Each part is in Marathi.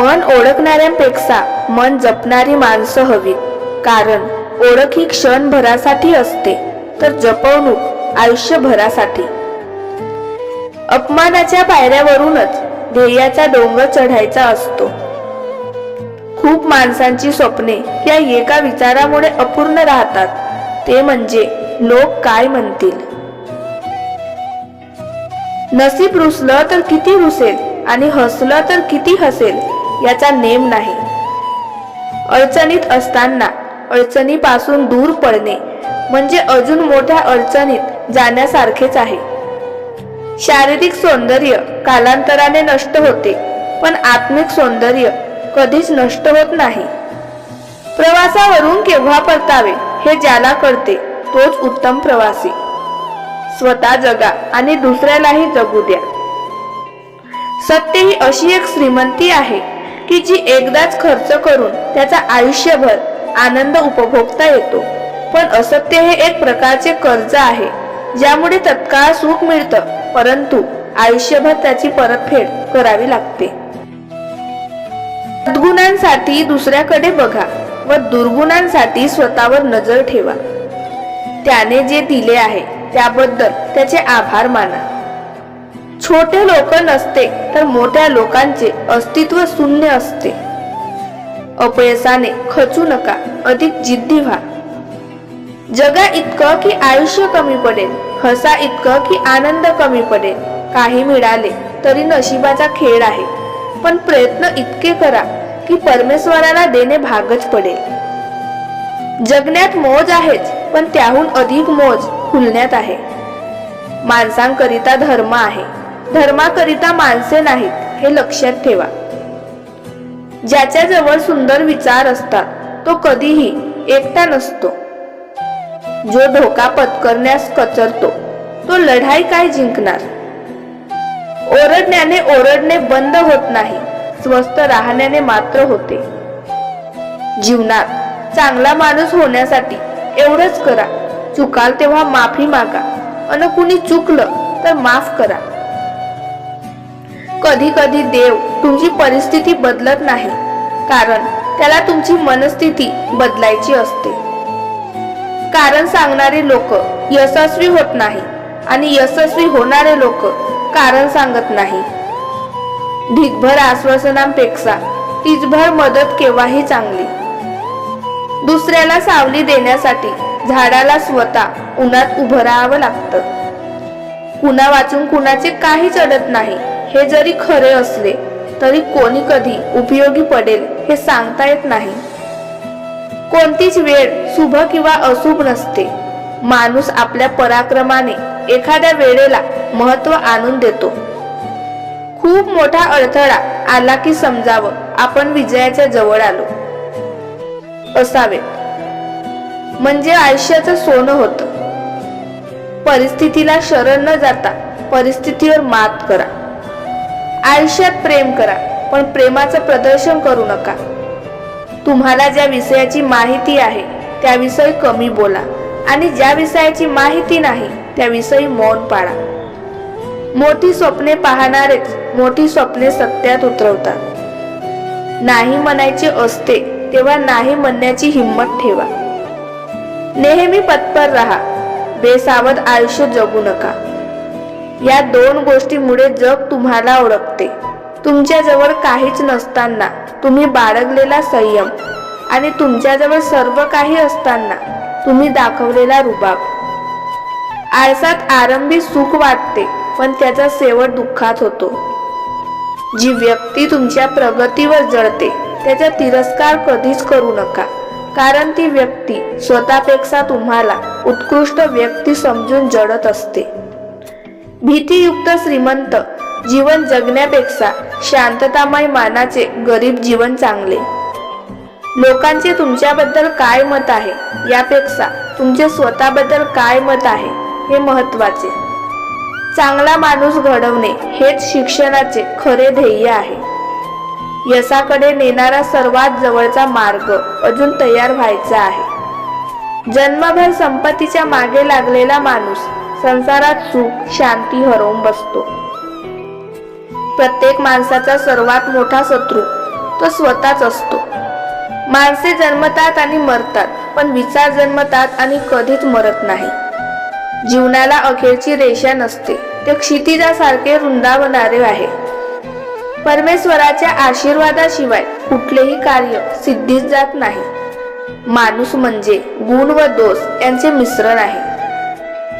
मन ओळखणाऱ्यांपेक्षा मन जपणारी माणसं हवीत कारण ओळख ही क्षणभरासाठी असते तर जपवणूक आयुष्यभरासाठी. अपमानाच्या पायऱ्यावरूनच ध्येयाचा डोंगर चढायचा असतो. खूप माणसांची स्वप्ने या एका विचारामुळे अपूर्ण राहतात ते म्हणजे लोक काय म्हणतील? नसीब रुसलं तर किती रुसेल आणि हसलं तर किती हसेल याचा नेम नाही. अडचणीत असताना अडचणीपासून दूर पडणे म्हणजे अजून मोठ्या अडचणीत जाण्यासारखेच आहे. शारीरिक सौंदर्य कालांतराने नष्ट होते पण आत्मिक सौंदर्य कधीच नष्ट होत नाही. प्रवासावरून केव्हा परतावे हे ज्याला कळते तोच उत्तम प्रवासी. स्वतः जगा आणि दुसऱ्यालाही जगू द्या. सत्य ही अशी एक श्रीमंती आहे की जी एकदाच खर्च करून त्याचा आयुष्यभर आनंद उपभोगता येतो. पण असत्य हे एक प्रकारचे कर्ज आहे ज्यामुळे तत्काळ सुख मिळतं परंतु आयुष्यभर त्याची परतफेड करावी लागते. सद्गुणांसाठी दुसऱ्याकडे बघा व दुर्गुणांसाठी स्वतःवर नजर ठेवा. त्याने जे दिले आहे त्याबद्दल त्याचे आभार माना. छोटे लोक नसते तर मोठ्या लोकांचे अस्तित्व शून्य असते. अपयशाने खचू नका अधिक जिद्दी व्हा. जगा इतकं की आयुष्य कमी पडेल हसा इतकं की आनंद कमी पडेल. काही मिळाले तरी नशिबाचा खेळ आहे पण प्रयत्न इतके करा की परमेश्वराला देणे भागच पडेल. जगण्यात मोज आहेच पण त्याहून अधिक मोज खुलण्यात आहे. माणसांकरिता धर्म आहे. धर्माकरिता माणसे नाहीत हे लक्षात ठेवा. ज्याच्याजवळ सुंदर विचार असतात तो कधीही एकटा नसतो. जो धोका पत्करण्यास कचरतो तो लढाई काय जिंकणार? ओरडण्याने ओरडणे बंद होत नाही स्वस्थ राहण्याने मात्र होते. जीवनात चांगला माणूस होण्यासाठी एवढंच करा. चुकाल तेव्हा माफी मागा. अन कुणी चुकलं तर माफ करा. कधी कधी देव तुमची परिस्थिती बदलत नाही कारण त्याला तुमची मनस्थिती बदलायची असते. कारण सांगणारे लोक यशस्वी होत नाही आणि यशस्वी होणारे लोक कारण सांगत नाही. ढिगभर आश्वासनांपेक्षा तिचभर मदत केव्हाही चांगली. दुसऱ्याला सावली देण्यासाठी झाडाला स्वतः उन्हात उभं राहावं लागतं. कुणा वाचून कुणाचे काही चढत नाही हे जरी खरे असले तरी कोणी कधी उपयोगी पडेल हे सांगता येत नाही. कोणतीच वेळ शुभ किंवा अशुभ नसते. माणूस आपल्या पराक्रमाने एखाद्या वेळेला महत्त्व आणून देतो. खूप मोठा अडथळा आला की समजावं आपण विजयाच्या जवळ आलो. असावे. म्हणजे आयुष्याचं सोनं होतं. परिस्थितीला शरण न जाता परिस्थितीवर मात करा. आयुष्यात प्रेम करा पण प्रेमाचं प्रदर्शन करू नका. तुम्हाला ज्या विषयाची माहिती आहे त्याविषयी कमी बोला आणि ज्या विषयाची माहिती नाही त्याविषयी मौन पाळा. मोठी स्वप्ने पाहणारेच मोठी स्वप्ने सत्यात उतरवतात. नाही म्हणायचे असते तेव्हा नाही म्हणण्याची हिंमत ठेवा. नेहमी पत्पर राहा बेसावध आयुष्य जगू नका. या दोन गोष्टीमुळे जग तुम्हाला ओळखते. तुमच्याजवळ काहीच नसताना तुम्ही बाळगलेला संयम आणि तुमच्याजवळ सर्व काही असताना तुम्ही दाखवलेला रुबाब. आळसात आरंभी सुख वाटते पण त्याचा शेवट दुःखात होतो. जी व्यक्ती तुमच्या प्रगतीवर जळते त्याचा तिरस्कार कधीच करू नका कारण ती व्यक्ती स्वतःपेक्षा तुम्हाला उत्कृष्ट व्यक्ती समजून जडत असते. भीतीयुक्त श्रीमंत जीवन जगण्यापेक्षा शांततामय मानाचे गरीब जीवन चांगले. लोकांचे तुमच्याबद्दल काय मत आहे? यापेक्षा तुमचे स्वतःबद्दल काय मत आहे? हे महत्त्वाचे चांगला माणूस घडवणे हेच शिक्षणाचे खरे ध्येय आहे. यशाकडे नेणारा सर्वात जवळचा मार्ग अजून तयार व्हायचा आहे. जन्मभर संपत्तीच्या मागे लागलेला माणूस संसारात सुख शांती हरवून बसतो. प्रत्येक माणसाचा सर्वात मोठा शत्रू तो स्वतःच असतो. माणसे जन्मतात आणि मरतात पण विचार जन्मतात आणि कधीच मरत नाही. जीवनाला अखेरची रेषा नसते. ते क्षितिजासारखे रुंदावणारे आहे. परमेश्वराच्या आशीर्वादाशिवाय कुठलेही कार्य सिद्धीच जात नाही. माणूस म्हणजे गुण व दोष यांचे मिश्रण आहे.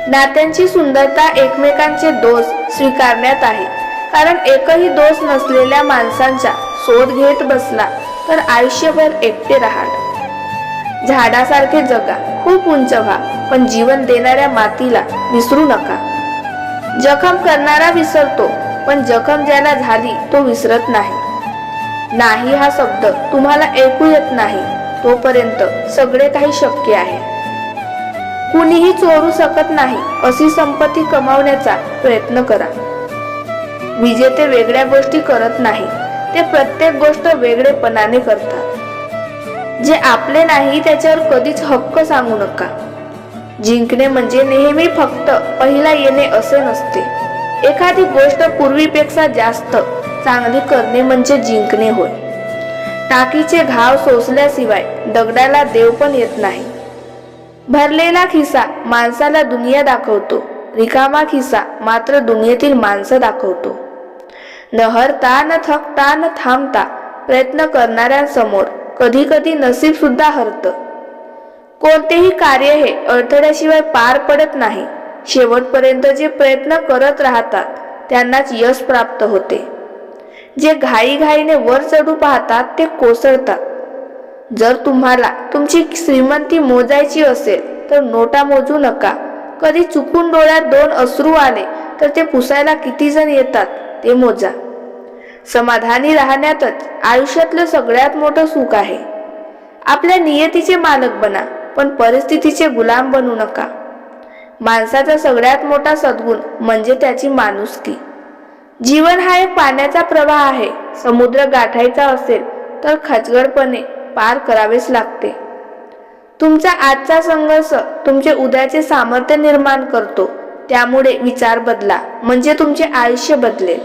नात्यांची सुंदरता एकमेकांचे दोष स्वीकारण्यात आहे. कारण एकही दोष नसलेल्या माणसांचा शोध घेत बसला तर आयुष्यभर एकटे राहाल. झाडासारखे जगा खूप उंच व्हा पण जीवन देणाऱ्या मातीला विसरू नका. जखम करणारा विसरतो पण जखम ज्याला झाली तो विसरत नाही. नाही हा शब्द तुम्हाला ऐकू येत नाही तोपर्यंत सगळे काही शक्य आहे. कुणीही चोरू शकत नाही अशी संपत्ती कमावण्याचा प्रयत्न करा. विजेते वेगळ्या गोष्टी करत नाही ते प्रत्येक गोष्ट वेगळेपणाने करतात. जे आपले नाही त्याच्यावर कधीच हक्क सांगू नका. जिंकणे म्हणजे नेहमी फक्त पहिला येणे असे नसते. एखादी गोष्ट पूर्वीपेक्षा जास्त चांगली करणे म्हणजे जिंकणे होय. टाकीचे घाव सोसल्याशिवाय दगडाला देव पण येत नाही. भरलेला खिसा माणसाला दुनिया दाखवतो. रिकामा खिसा मात्र दुनियेतील माणसं दाखवतो. न हरता न थकता न थांबता प्रयत्न करणाऱ्यांसमोर कधी कधी नसीब सुद्धा हरतं. कोणतेही कार्य हे अडथळ्याशिवाय पार पडत नाही. शेवटपर्यंत जे प्रयत्न करत राहतात त्यांनाच यश प्राप्त होते. जे घाईघाईने वर चढू पाहतात ते कोसळतात. जर तुम्हाला तुमची श्रीमंती मोजायची असेल तर नोटा मोजू नका. कधी चुकून डोळ्यात दोन अश्रू आले तर ते पुसायला किती जण येतात ते मोजा. समाधानी राहण्यातच आयुष्यातलं सगळ्यात मोठं सुख आहे. आपल्या नियतीचे मालक बना पण परिस्थितीचे गुलाम बनू नका. माणसाचा सगळ्यात मोठा सद्गुण म्हणजे त्याची माणुसकी. जीवन हा एक पाण्याचा प्रवाह आहे. समुद्र गाठायचा असेल तर खचगडपणे पार करावेच लागते. तुमचा आजचा संघर्ष तुमचे उद्याचे सामर्थ्य निर्माण करतो. त्यामुळे विचार बदला. म्हणजे तुमचे आयुष्य बदलेल.